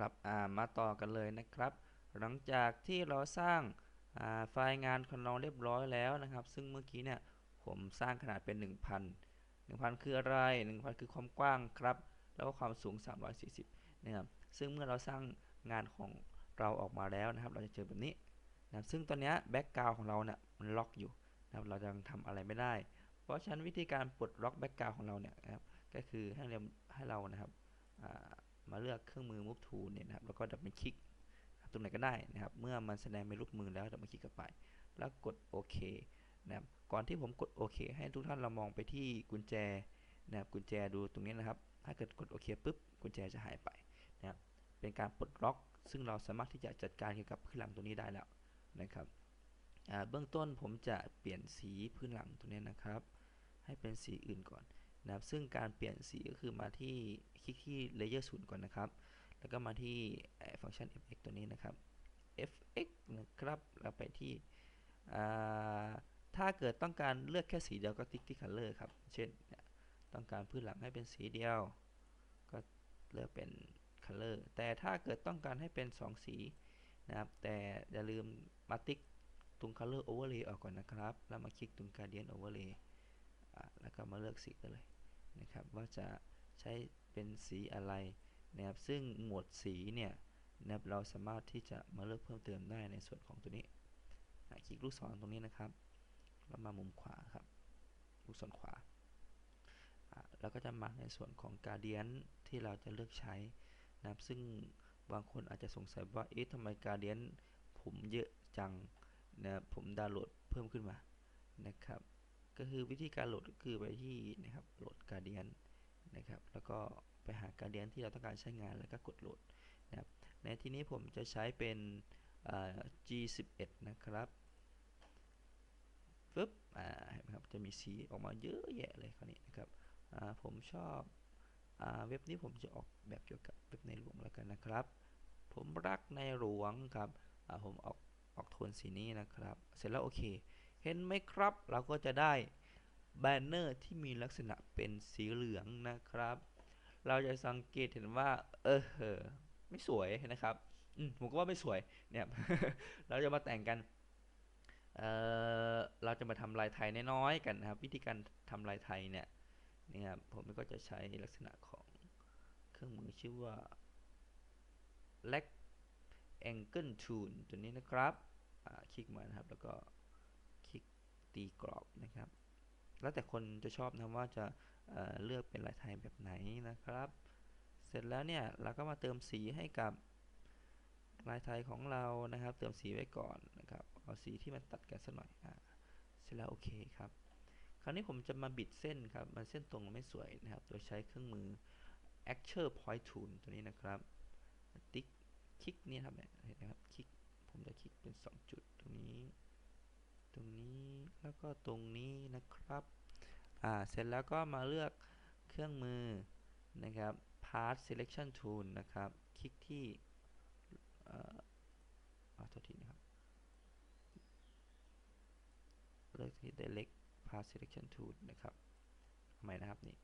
ครับมาต่อกันเลยนะครับ หลังจากที่เราสร้างไฟล์งานของเราเรียบร้อยแล้วนะครับ ซึ่งเมื่อกี้เนี่ยผมสร้างขนาดเป็น 1,000 1,000 คืออะไร 1,000 คือความกว้างครับ แล้วก็ความสูง 340นะครับซึ่งเมื่อเราสร้างงานของเราออกมาแล้วนะครับ เราจะเจอแบบนี้นะครับซึ่งตอนนี้แบ็กกราวของเราเนี่ยมันล็อกอยู่นะครับเรายังทำอะไรไม่ได้ เพราะฉะนั้นวิธีการปลดล็อกแบ็กกราวของเราเนี่ยนะครับก็คือให้เราให้เรานะครับ มาเลือกเครื่องมือ move tool เนี่ยนะครับแล้วก็ดับเบิลคลิกตรงไหนก็ได้นะครับ เมื่อมันแสดงเป็นรูปมือแล้วดับเบิลคลิกเข้าไป แล้วกดโอเคนะครับก่อนที่ผมกดโอเค ให้ทุกท่านเรามองไปที่กุญแจนะครับกุญแจดูตรงนี้นะครับ ถ้าเกิดกดโอเคปุ๊บกุญแจจะหายไปนะครับเป็นการปลดล็อก ซึ่งเราสามารถที่จะจัดการเกี่ยวกับพื้นหลังตรงนี้ได้แล้วนะครับเบื้องต้นผมจะเปลี่ยนสีพื้นหลังตรงนี้นะครับ ให้เป็นสีอื่นก่อน นะครับซึ่งการเปลี่ยนสีก็คือมาที่คลิกที่ layer ศูนย์ก่อนนะครับ แล้วก็มาที่ฟังก์ชัน fx ตัวนี้นะครับ fx นะครับเราไปที่ถ้าเกิดต้องการเลือกแค่สีเดียวก็ติ๊กที่ color ครับ เช่นต้องการพื้นหลังให้เป็นสีเดียว ก็เลือกเป็น color แต่ถ้าเกิดต้องการให้เป็น 2 สีนะครับ แต่อย่าลืมมาติ๊กตรง color overlay ออกก่อนนะครับ แล้วมาคลิกตรง gradient overlay แล้วก็มาเลือกสีกันเลย นะครับ ว่าจะใช้เป็นสีอะไรนะครับ ซึ่งหมวดสีเนี่ยนะครับเราสามารถที่จะมาเลือกเพิ่มเติมได้ในส่วนของตัวนี้คลิกลูกศรตรงนี้นะครับแล้วมามุมขวาครับลูกศรขวาแล้วก็จะมาในส่วนของการเดียนที่เราจะเลือกใช้นะครับ ซึ่งบางคนอาจจะสงสัยว่าเอ๊ะทำไมการเดียนผมเยอะจังนะผมดาวน์โหลดเพิ่มขึ้นมานะครับ ก็คือวิธีการโหลดก็คือไปที่นะครับโหลดการเดียนนะครับ แล้วก็ไปหาการเดียนที่เราต้องการใช้งานแล้วก็กดโหลดนะครับ ในที่นี้ผมจะใช้เป็น G11 นะครับปึ๊บอ่าเห็นไหมครับจะมีสีออกมาเยอะแยะเลยคราวนี้นะครับอ่าผมชอบอ่าเว็บนี้ผมจะออกแบบเกี่ยวกับเว็บในหลวงแล้วกันนะครับ ผมรักในหลวงครับอ่าผมออกออกโทนสีนี้นะครับ เสร็จแล้วโอเค เห็นไหมครับ เราก็จะได้ แบนเนอร์ที่มีลักษณะเป็นสีเหลืองนะครับ เราจะสังเกตเห็นว่า เออไม่สวยนะครับอืมผมก็ว่าไม่สวยเนี่ยเราจะมาแต่งกันเเราจะมาทำลายไทยน้อยๆกันนะครับ วิธีการทำลายไทยเนี่ยนี่ครับผมก็จะใช้ลักษณะของเครื่องมือชื่อว่า leg angle tool ตัวนี้นะครับคลิกมานะครับ แล้วก็คลิกตีกรอบนะครับ แล้วแต่คนจะชอบนะว่าจะเเลือกเป็นลายไทยแบบไหนนะครับ เสร็จแล้วเนี่ยเราก็มาเติมสีให้กับลายไทยของเรานะครับ เติมสีไว้ก่อนนะครับ เอาสีที่มันตัดกันสักหน่อยอ่าเสร็จแล้วโอเคครับ คราวนี้ผมจะมาบิดเส้นครับ มันเส้นตรงไม่สวยนะครับ โดยใช้เครื่องมือ Actual Point Tool ตัวนี้นะครับ ติ๊กคลิกนี่ครับเห็นไหมครับ คลิก ผมจะคลิกเป็น 2 จุดตรงนี้ ตรงนี้แล้วก็ตรงนี้นะครับอ่าเสร็จแล้วก็มาเลือกเครื่องมือนะครับ Part Selection Tool นะครับ คลิกที่อ่าโทษทีนะครับเลือกที่ direct path selection tool นะครับทำไมนะครับนี่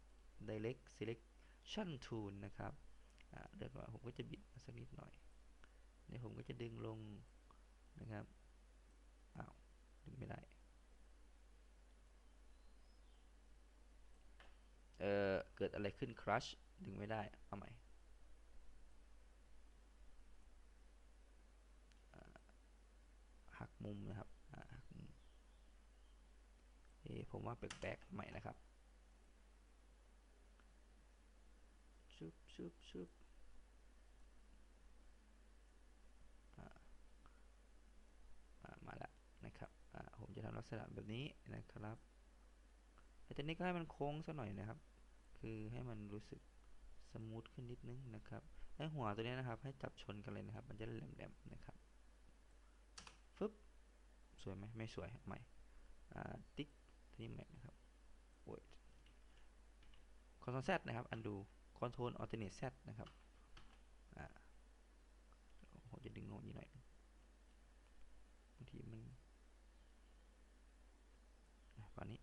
direct selection tool นะครับเดี๋ยวผมก็จะบิดมาสักนิดหน่อยเดี๋ยวผมก็จะดึงลงนะครับ ไม่ได้ เอ่อเกิดอะไรขึ้น crush ดึงไม่ได้ เอาใหม่หักมุมนะครับหักมุมผมว่าแปลกๆใหม่นะครับชุบชุบชุบมาแล้วนะครับ ผมจะทำลัก ษณะแบบนี้นะครับแต่นี้ก็ให้มันโค้งซะหน่อยนะครับ คือให้มันรู้สึกสมูทขึ้นนิดนึงนะครับและหัวตัวนี้นะครับ ให้จับชนกันเลยนะครับ มันจะแหลมๆนะครับฟึบสวยไหมไม่สวยใหม่ติ๊กทีนี้แม็กนะครับโอ้ยคอนโทรลแซนะครับอันดูคอนโทรลอัลเทเนทแซนะครับอ่าผมจะดึงโน้ตนี้หน่อยบางทีมันประมาณนี้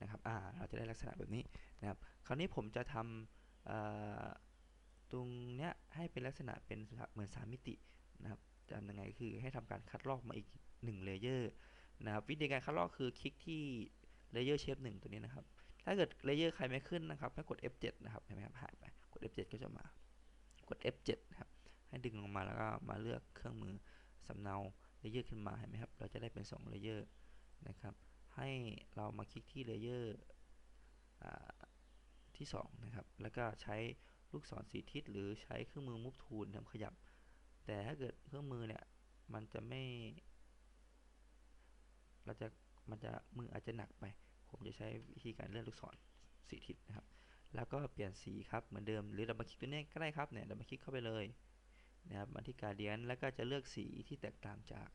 นะครับ อ่าเราจะได้ลักษณะแบบนี้นะครับ คราวนี้ผมจะทำตรงเนี้ยให้เป็นลักษณะเป็นเหมือนสามมิตินะครับจะทำยังไงคือให้ทำการคัดลอกมาอีกหนึ่งเลเยอร์นะครับวิธีการคัดลอกคือคลิกที่เลเยอร์เชฟหนึ่งตัวนี้นะครับ ถ้าเกิดเลเยอร์ใครไม่ขึ้นนะครับให้กด F7 นะครับเห็นไหมครับหายไปกด F7 ก็จะมากด F7 นะครับให้ดึงลงมาแล้วก็มาเลือกเครื่องมือสำเนาเลเยอร์ขึ้นมาเห็นไหมครับ เราจะได้เป็น2เลเยอร์นะครับ ให้เรามาคลิกที่เลเยอร์ที่ 2 นะครับ แล้วก็ใช้ลูกศรสีทิศหรือใช้เครื่องมือ move tool ทำขยับ แต่ถ้าเกิดเครื่องมือเนี่ย มันจะไม่ เราจะ มันจะมืออาจจะหนักไป ผมจะใช้วิธีการเลื่อนลูกศรสีทิศนะครับ แล้วก็เปลี่ยนสีครับ เหมือนเดิม หรือเรามาคลิกตัวนี้ก็ได้ครับ เนี่ย เรามาคลิกเข้าไปเลยนะครับมาที่การเดียน แล้วก็จะเลือกสีที่แตกต่างจาก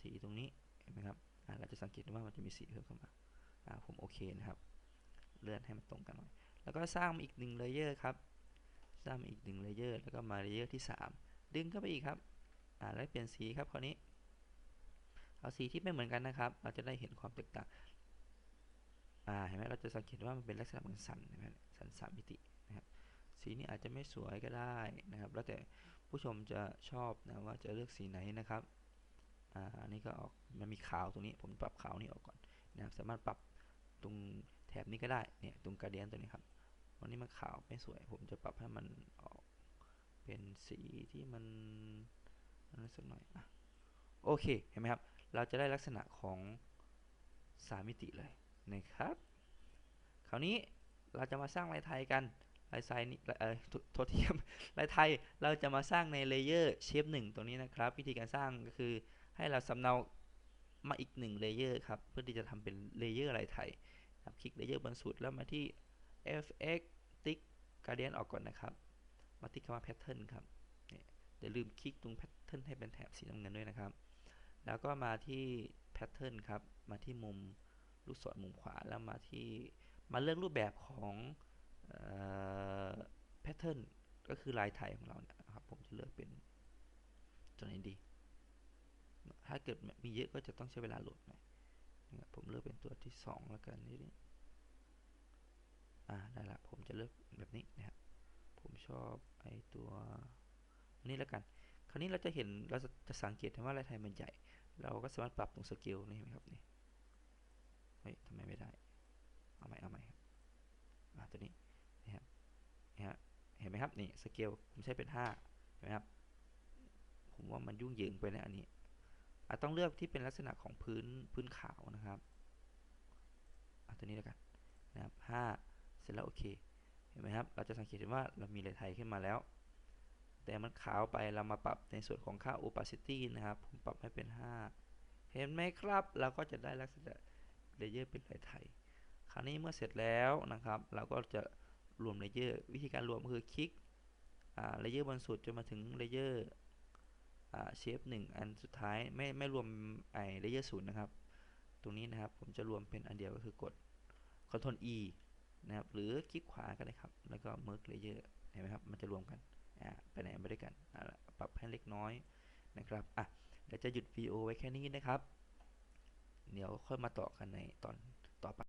สีตรงนี้ เห็นไหมครับ เราจะสังเกตว่ามันจะมีสีเพิ่มเข้ามาผมโอเคนะครับ เลื่อนให้มันตรงกันหน่อยแล้วก็สร้างอีกหนึ่งเลเยอร์ครับ สร้างอีกหนึ่งเลเยอร์แล้วก็มาเลเยอร์ที่ 3 ดึงเข้าไปอีกครับอ่าแล้วเปลี่ยนสีครับคราวนี้ เอาสีที่ไม่เหมือนกันนะครับ เราจะได้เห็นความแตกต่างอ่าเห็นไหมเราจะสังเกตว่ามันเป็นลักษณะเหมือนสันเห็นไหมสันสามมิตินะครับ สีนี้อาจจะไม่สวยก็ได้นะครับ แล้วแต่ผู้ชมจะชอบนะว่าจะเลือกสีไหนนะครับ อ่าอันนี้ก็ออกมันมีขาวตรงนี้ ผมปรับขาวนี้ออกก่อนนะครับสามารถปรับตรงแถบนี้ก็ได้เนี่ยตรงกระเดียนตัวนี้ครับวันนี้มันขาวไม่สวย ผมจะปรับให้มันออกเป็นสีที่มันอะไรสักหน่อยอะโอเคเห็นไหมครับ เราจะได้ลักษณะของสามมิติเลยนะครับ คราวนี้เราจะมาสร้างลายไทยกันลายไทยนี่เออโทษทีครับลายไทยเราจะมาสร้างในเลเยอร์เชฟหนึ่งตรงนี้นะครับ วิธีการสร้างก็คือ ให้เราสำเนามาอีกหนึ่งเลเยอร์ครับ เพื่อที่จะทำเป็นเลเยอร์ลายไทยครับคลิกเลเยอร์บนสุดแล้วมาที่ fx ติ๊ก gradient ออกก่อนนะครับ มาติ๊กคำว่า pattern ครับอย่าลืมคลิกตรง pattern ให้เป็นแถบสีน้ำเงินด้วยนะครับ แล้วก็มาที่ pattern ครับ มาที่มุมลูกศรมุมขวาแล้วมาที่มาเลือกรูปแบบของแพทเทิร์นก็คือลายไทยของเราเนี่ยครับ ผมจะเลือกเป็นตัวไหนดี ถ้าเกิดมีเยอะก็จะต้องใช้เวลาโหลดหน่อยผมเลือกเป็นตัวที่ 2 แล้วกันนี่อ่าได้ละผมจะเลือกแบบนี้นะครับผมชอบไอตัวนี้แล้วกัน คราวนี้เราจะเห็นเราจะสังเกตว่าลายไทยมันใหญ่ เราก็สามารถปรับตรงสเกลนี่ไหมครับนี่เฮ้ยทำไมไม่ได้ เอาใหม่เอาใหม่ครับอ่าตัวนี้นี่ครับนี่ฮะเห็นไหมครับนี่สเกลผมใช้เป็น5เห็นไหมครับผมว่ามันยุ่งเหยิงไปนะอันนี้ อาจต้องเลือกที่เป็นลักษณะของพื้นพื้นขาวนะครับอะตัวนี้แล้วกันนะครับ5เสร็จแล้วโอเคเห็นไหมครับเราจะสังเกตเห็นว่าเรามีลายไทยขึ้นมาแล้ว แต่มันขาวไปเรามาปรับในส่วนของค่า opacity นะครับผมปรับให้เป็น 5 เห็นไหมครับเราก็จะได้ลักษณะเลเยอร์เป็นลายไทยคราวนี้เมื่อเสร็จแล้วนะครับ เราก็จะรวมเลเยอร์วิธีการรวมคือคลิกเลเยอร์บนสุดจนมาถึงเลเยอร์ เชฟหนึ่งอันสุดท้ายไม่ไม่รวมไอเลเยอร์ศูนย์นะครับ ตรงนี้นะครับผมจะรวมเป็นอันเดียวก็คือกด Ctrl E นะครับหรือคลิกขวาก็ได้ครับ แล้วก็ Merge Layer เห็นไหมครับ มันจะรวมกันไปไหนไปด้วยกันปรับให้เล็กน้อยนะครับอะเดี๋ยวจะหยุดวีโอไว้แค่นี้นะครับ เดี๋ยวค่อยมาต่อกันในตอนต่อไป